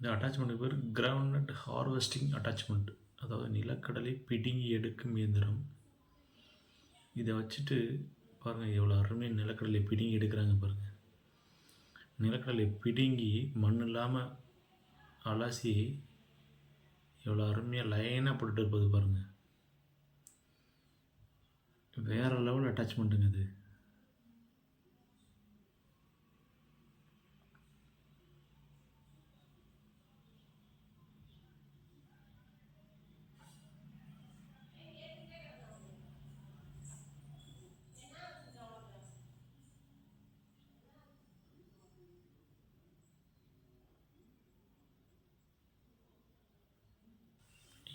இந்த அட்டாச்மெண்ட்டுக்கு பேர் ground harvesting attachment அதாவது நிலக்கடலை பிடுங்கி எடுக்கும் இயந்திரம். இதை வச்சுட்டு பாருங்கள் எவ்வளோ அருமையாக நிலக்கடலை பிடுங்கி எடுக்கிறாங்க பாருங்கள் நிலக்கடலை பிடுங்கி மண் இல்லாமல் அலசி எவ்வளோ அருமையாக லைனாக போட்டுட்டு இருப்பது பாருங்கள் வேறு லெவல் அட்டாச்மெண்ட்டுங்க அது.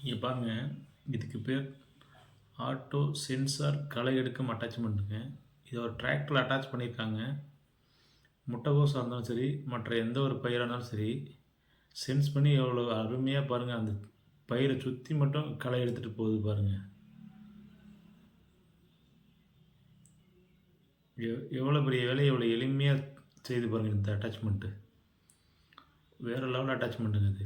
இங்கே பாருங்கள் இதுக்கு பேர் ஆட்டோ சென்சார் களை எடுக்கும் அட்டாச்மெண்ட்டுங்க இதை ஒரு டிராக்டரில் அட்டாச் பண்ணியிருக்காங்க முட்டைகோஸாக இருந்தாலும் சரி மற்ற எந்த ஒரு பயிராக இருந்தாலும் சரி சென்ஸ் பண்ணி எவ்வளோ அருமையாக பாருங்கள் அந்த பயிரை சுற்றி மட்டும் களை எடுத்துகிட்டு போகுது பாருங்கள் எவ் எவ்வளோ பெரிய வேலையை எவ்வளோ எளிமையாக செய்து பாருங்கள் இந்த அட்டாச்மெண்ட்டு வேறு லெவல் அட்டாச்மெண்ட்டுங்க இது.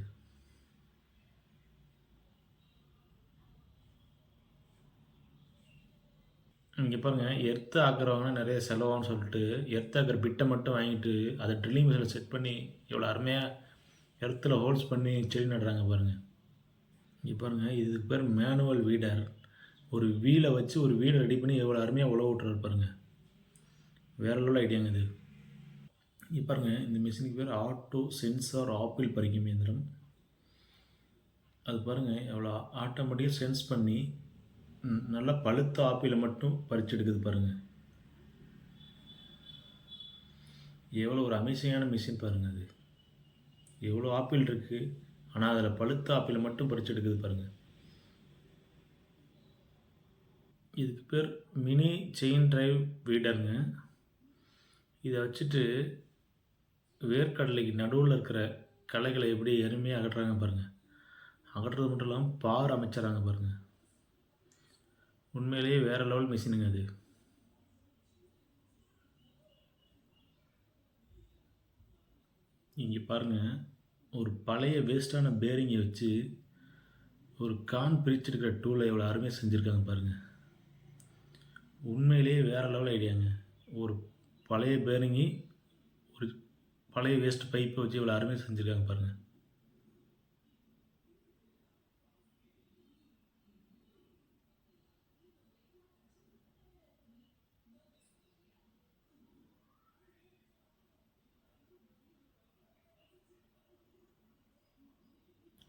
இங்கே பாருங்கள் எர்த்து ஆக்குறவங்க நிறைய செலவான்னு சொல்லிட்டு எர்த் ஆக்கிற பிட்டை மட்டும் வாங்கிட்டு அதை ட்ரில்லிங் மிஷினில் செட் பண்ணி எவ்வளோ அருமையாக எர்த்தில் ஹோல்ஸ் பண்ணி செடி நடுறாங்க பாருங்கள் இங்கே பாருங்கள் இதுக்கு பேர் மேனுவல் வீடர் ஒரு வீலை வச்சு ஒரு வீடை ரெடி பண்ணி எவ்வளோ அருமையாக உழவு விட்டுறாரு பாருங்கள் வேறு லெவல் ஐடியாங்க இது. இங்கே பாருங்கள் இந்த மிஷினுக்கு பேர் ஆட்டோ சென்சார் ஆப்பிள் பறிக்கும் இயந்திரம். அது பாருங்கள் எவ்வளோ ஆட்டோமேட்டிக்காக சென்ஸ் பண்ணி நல்லா பழுத்த ஆப்பிளை மட்டும் பறித்து எடுக்குது பாருங்கள் எவ்வளோ ஒரு அமைசியான மிஷின் பாருங்கள் அது. எவ்வளோ ஆப்பிள் இருக்குது ஆனால் அதில் பழுத்த ஆப்பிளை மட்டும் பறிச்சு எடுக்குது பாருங்கள் இதுக்கு பேர் மினி செயின் டிரைவ் வீடருங்க. இதை வச்சுட்டு வேர்க்கடலைக்கு நடுவில் இருக்கிற களைகளை எப்படி எருமையாக அகற்றுறாங்க பாருங்கள் அகற்றுறது மட்டும் இல்லாமல் பார் அமைச்சறாங்க பாருங்கள் உண்மையிலேயே வேறு லெவல் மிஷினுங்க அது. இங்கே பாருங்கள் ஒரு பழைய வேஸ்ட்டான பேரிங்கை வச்சு ஒரு கான் பிரிச்சிருக்கிற டூலை எவ்வளோ அருமையாக செஞ்சுருக்காங்க பாருங்கள் உண்மையிலேயே வேறு லெவல் ஐடியாங்க ஒரு பழைய பேரிங்கி ஒரு பழைய வேஸ்ட் பைப்பை வச்சு இவ்வளோ அருமையாக செஞ்சுருக்காங்க பாருங்கள்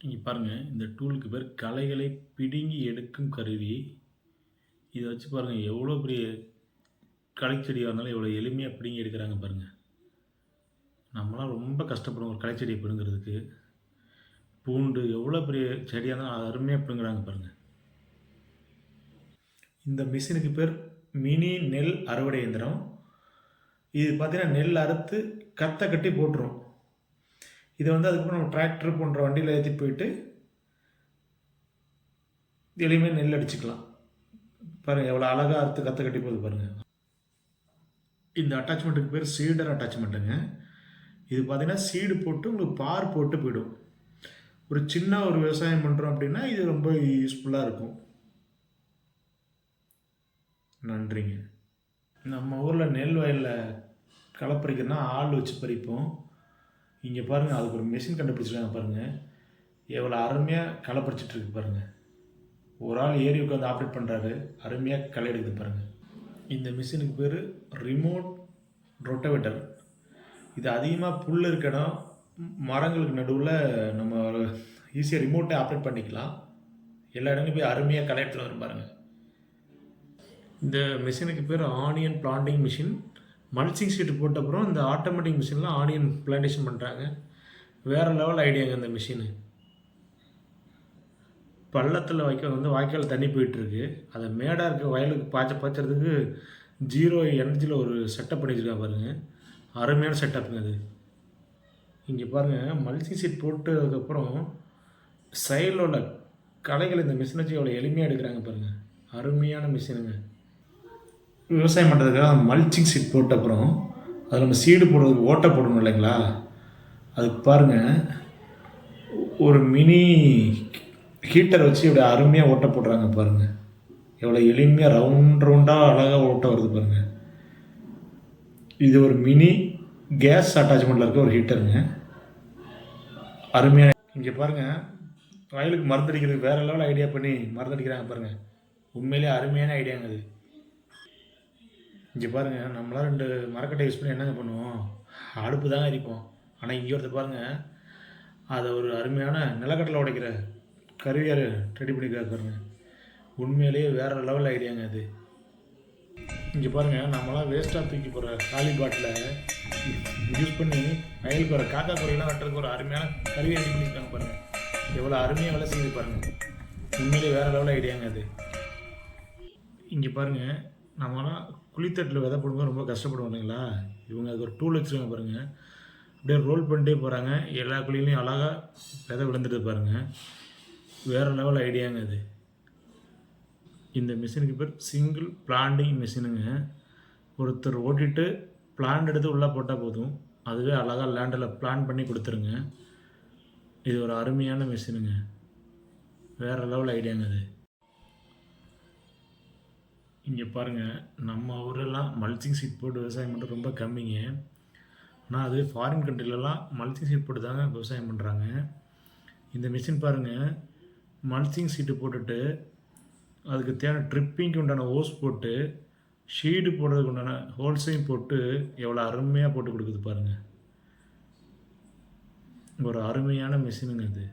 நீங்கள் பாருங்கள் இந்த டூலுக்கு பேர் களைகளை பிடுங்கி எடுக்கும் கருவி. இதை வச்சு பாருங்கள் எவ்வளோ பெரிய களைச்செடியாக இருந்தாலும் எவ்வளோ எளிமையாக பிடுங்கி எடுக்கிறாங்க பாருங்கள் நம்மளாம் ரொம்ப கஷ்டப்படுவோம் ஒரு களைச்செடியை பிடுங்கிறதுக்கு. பூண்டு எவ்வளோ பெரிய செடியாக இருந்தாலும் அது அருமையாக பிடுங்குறாங்க பாருங்கள் இந்த மிஷினுக்கு பேர் மினி நெல் அறுவடை இயந்திரம். இது பார்த்திங்கன்னா நெல் அறுத்து கத்தை கட்டி போட்டுரும். இதை வந்து அதுக்கப்புறம் நம்ம டிராக்டர் போன்ற வண்டியில் ஏற்றிட்டு போயிட்டு எளிமையாக நெல் அடிச்சுக்கலாம். பாருங்கள் எவ்வளோ அழகாக அறுத்து கற்று கட்டி போகுது பாருங்கள் இந்த அட்டாச்மெண்ட்டுக்கு பேர் சீடர் அட்டாச்மெண்ட்டுங்க இது பார்த்திங்கன்னா சீடு போட்டு உங்களுக்கு பார் போட்டு போயிடும். ஒரு சின்ன ஒரு விவசாயம் பண்ணுறோம் அப்படின்னா இது ரொம்ப யூஸ்ஃபுல்லாக இருக்கும். நன்றிங்க. நம்ம ஊரில் நெல் வயலில் களை பறிக்கிறதுனா ஆள் வச்சு பறிப்போம். இங்கே பாருங்கள் அதுக்கு ஒரு மிஷின் கண்டுபிடிச்சிருக்காங்க பாருங்கள் எவ்வளோ அருமையாக களை பறிச்சிட்ருக்கு பாருங்கள் ஒரு ஆள் ஏறி உட்காந்து ஆப்ரேட் பண்ணுறாரு அருமையாக களை எடுக்குது பாருங்கள் இந்த மிஷினுக்கு பேர் ரிமோட் ரொட்டவேட்டர் இது அதிகமாக புல் இருக்க இடம் மரங்களுக்கு நடுவில் நம்ம ஈஸியாக ரிமோட்டை ஆப்ரேட் பண்ணிக்கலாம். எல்லா இடங்களும் போய் அருமையாக களை எடுத்துட்டு வரும் பாருங்கள் இந்த மிஷினுக்கு பேர் onion planting machine mulching sheet போட்ட அப்புறம் இந்த ஆட்டோமேட்டிக் மிஷினில் ஆனியன் பிளான்டேஷன் பண்ணுறாங்க வேறு லெவல் ஐடியாங்க இந்த மிஷினு பள்ளத்தில் வைக்க வந்து வாய்க்கால் தண்ணி போயிட்டுருக்கு. அதை மேடாக இருக்க வயலுக்கு பாய்ச்ச பாய்ச்சறதுக்கு ஜீரோ எனர்ஜியில் ஒரு செட்டப் பண்ணி வச்சிருக்கா பாருங்கள் அருமையான செட்டப்புங்க அது. இங்கே பாருங்கள் மல்ச்சிங் ஷீட் போட்டதுக்கப்புறம் சைடில் உள்ள களைகள் இந்த மிஷினை வச்சு எவ்வளோ எளிமையாக எடுக்கிறாங்க பாருங்கள் அருமையான மிஷினுங்க விவசாயம் பண்ணுறதுக்காக மல்ச்சிங் சீட் போட்ட அப்புறம் அதில் நம்ம சீடு போடுறதுக்கு ஓட்டை போடணும் இல்லைங்களா? அதுக்கு பாருங்கள் ஒரு மினி ஹீட்டர் வச்சு இப்படி அருமையாக ஓட்டை போடுறாங்க பாருங்கள் எவ்வளோ எளிமையாக ரவுண்ட் ரவுண்டாக அழகாக ஓட்டை வருது பாருங்கள் இது ஒரு மினி கேஸ் அட்டாச்மெண்ட்டில் இருக்க ஒரு ஹீட்டருங்க அருமையாக இங்கே பாருங்கள் வயலுக்கு மருந்தடிக்கிறதுக்கு வேறு லெவல் ஐடியா பண்ணி மருந்தடிக்கிறாங்க பாருங்கள் உண்மையிலேயே அருமையான ஐடியாங்க அது. இங்கே பாருங்கள் நம்மளாம் ரெண்டு மரக்கட்டை யூஸ் பண்ணி என்னங்க பண்ணுவோம்? அடுப்பு தாங்க எரிப்போம். ஆனால் இங்கே ஒருத்தர் பாருங்கள் அதை ஒரு அருமையான நிலக்கடலை உடைக்கிற கருவியார் ரெடி பண்ணிக்கிறார் பாருங்கள் உண்மையிலேயே வேறு லெவல் ஐடியாங்க அது. இங்கே பாருங்கள் நம்மளாம் வேஸ்ட்டாக தூக்கி போகிற காலி பாட்டில் யூஸ் பண்ணி வயலுக்கு வர காக்கா குறையெல்லாம் வெட்டுறதுக்கு ஒரு அருமையான கருவி ரெடி பண்ணியிருக்காங்க பாருங்கள் எவ்வளோ அருமையாக வேலை செஞ்சு பாருங்கள் உண்மையிலேயே வேறு லெவல் ஐடியாங்க அது. இங்கே பாருங்கள் நம்மலாம் குழித்தட்டில் விதை போடும்போது ரொம்ப கஷ்டப்படுவோம் இல்லைங்களா? இவங்க அதுக்கு ஒரு டூல் வச்சுருக்காங்க பாருங்கள் அப்படியே ரோல் பண்ணிட்டே போகிறாங்க எல்லா குழியிலையும் அழகாக விதை விழுந்துட்டு பாருங்கள் வேறு லெவல் ஐடியாங்க அது. இந்த மிஷினுக்கு பேர் சிங்கிள் பிளான்டிங் மிஷினுங்க ஒருத்தர் ஓட்டிட்டு பிளான் எடுத்து உள்ளே போட்டால் போதும். அதுவே அழகாக லேண்டில் பிளான் பண்ணி கொடுத்துருங்க. இது ஒரு அருமையான மிஷினுங்க வேறு லெவல் ஐடியாங்க அது. இங்கே பாருங்கள் நம்ம ஊரெல்லாம் மல்ச்சிங் சீட் போட்டு விவசாயம் பண்ணுறது ரொம்ப கம்மிங்க. ஆனால் அது ஃபாரின் கண்ட்ரிலலாம் மல்ச்சிங் சீட் போட்டு தாங்க விவசாயம் பண்ணுறாங்க இந்த மிஷின் பாருங்கள் மல்ச்சிங் சீட்டு போட்டுட்டு அதுக்கு தேவையான ட்ரிப்பிங்க்கு உண்டான ஓஸ் போட்டு ஷீடு போடுறதுக்கு உண்டான ஹோல்ஸையும் போட்டு எவ்வளோ அருமையாக போட்டு கொடுக்குது பாருங்கள் ஒரு அருமையான மிஷினுங்க அது.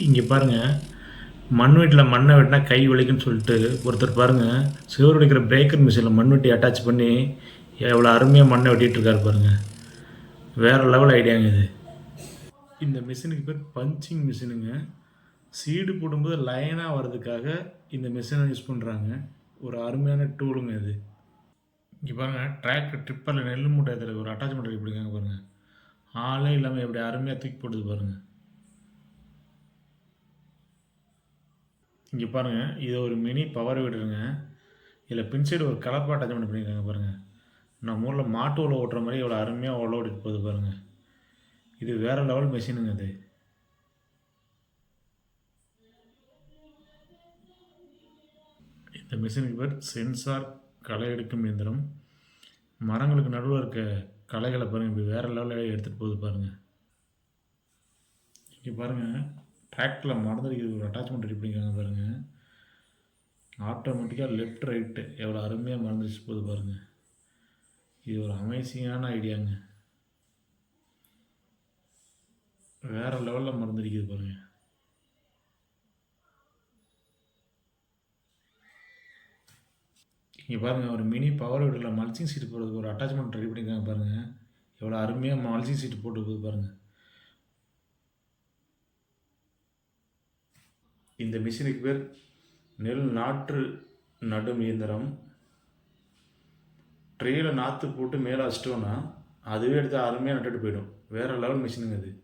இங்கே பாருங்கள் மண் வீட்டில் மண்ணை வெட்டினா கை வலிக்குன்னு சொல்லிட்டு ஒருத்தர் பாருங்கள் சுவர் உடைக்கிற பிரேக்கர் மிஷினில் மண் வெட்டி அட்டாச் பண்ணி எவ்வளோ அருமையாக மண்ணை வெட்டிகிட்ருக்காரு இருக்காரு பாருங்கள் வேறு லெவல் ஐடியாங்க இது. இந்த மிஷினுக்கு பேர் பஞ்சிங் மிஷினுங்க சீடு போடும்போது லைனாக வர்றதுக்காக இந்த மிஷினை யூஸ் பண்ணுறாங்க ஒரு அருமையான டூலுங்க இது. இங்கே பாருங்கள் டிராக்டர் ட்ரிப்பரில் நெல் மூட்டை இதில் ஒரு அட்டாச்மெண்ட் எப்படிங்க பாருங்கள் ஆளே இல்லாமல் எப்படி அருமையாக தூக்கி போடுது பாருங்கள் இங்கே பாருங்கள் இது ஒரு மினி பவர் வீடுங்க இதில் பின் சைடு ஒரு கலப்பா அட்டாச்மெண்ட் பண்ணியிருக்காங்க பாருங்கள் நம்ம ஊரில் மாட்டு உழவு ஓட்டுற மாதிரி இவ்வளோ அருமையாக உழவு ஓட்டிட்டு போகுது பாருங்கள் இது வேறு லெவல் மிஷினுங்க இது. இந்த மிஷினுக்கு பேர் சென்சார் களை எடுக்கும் இயந்திரம். மரங்களுக்கு நடுவில் இருக்க களைகளை பாருங்கள் இப்படி வேறு லெவலில் எடுத்துகிட்டு போகுது பாருங்கள் இங்கே பாருங்கள் ட்ராக்டில் மறந்துருக்கு ஒரு அட்டாச்மெண்ட் ரெடி பாருங்கள் ஆட்டோமேட்டிக்காக லெஃப்ட் ரைட்டு எவ்வளோ அருமையாக மறந்துச்சு போகுது பாருங்கள் இது ஒரு அமேசிங்கான ஐடியாங்க வேறு லெவலில் மறந்துருக்குது பாருங்கள் இங்கே பாருங்கள் ஒரு மினி பவர் வீடில் மல்ச்சிங் சீட் போடுறதுக்கு ஒரு அட்டாச்மெண்ட் ரெடி பண்ணியிருக்காங்க பாருங்கள் எவ்வளோ அருமையாக மல்ச்சிங் சீட் போட்டு போகுது பாருங்கள் இந்த மிஷினுக்கு பேர் நெல் நாற்று நடும் இயந்திரம். ட்ரேயில் நாற்று போட்டு மேலே வச்சிட்டோன்னா அதுவே எடுத்து அருமையாக நட்டுட்டு போயிடும். வேறு லெவல் மிஷினுங்க அது.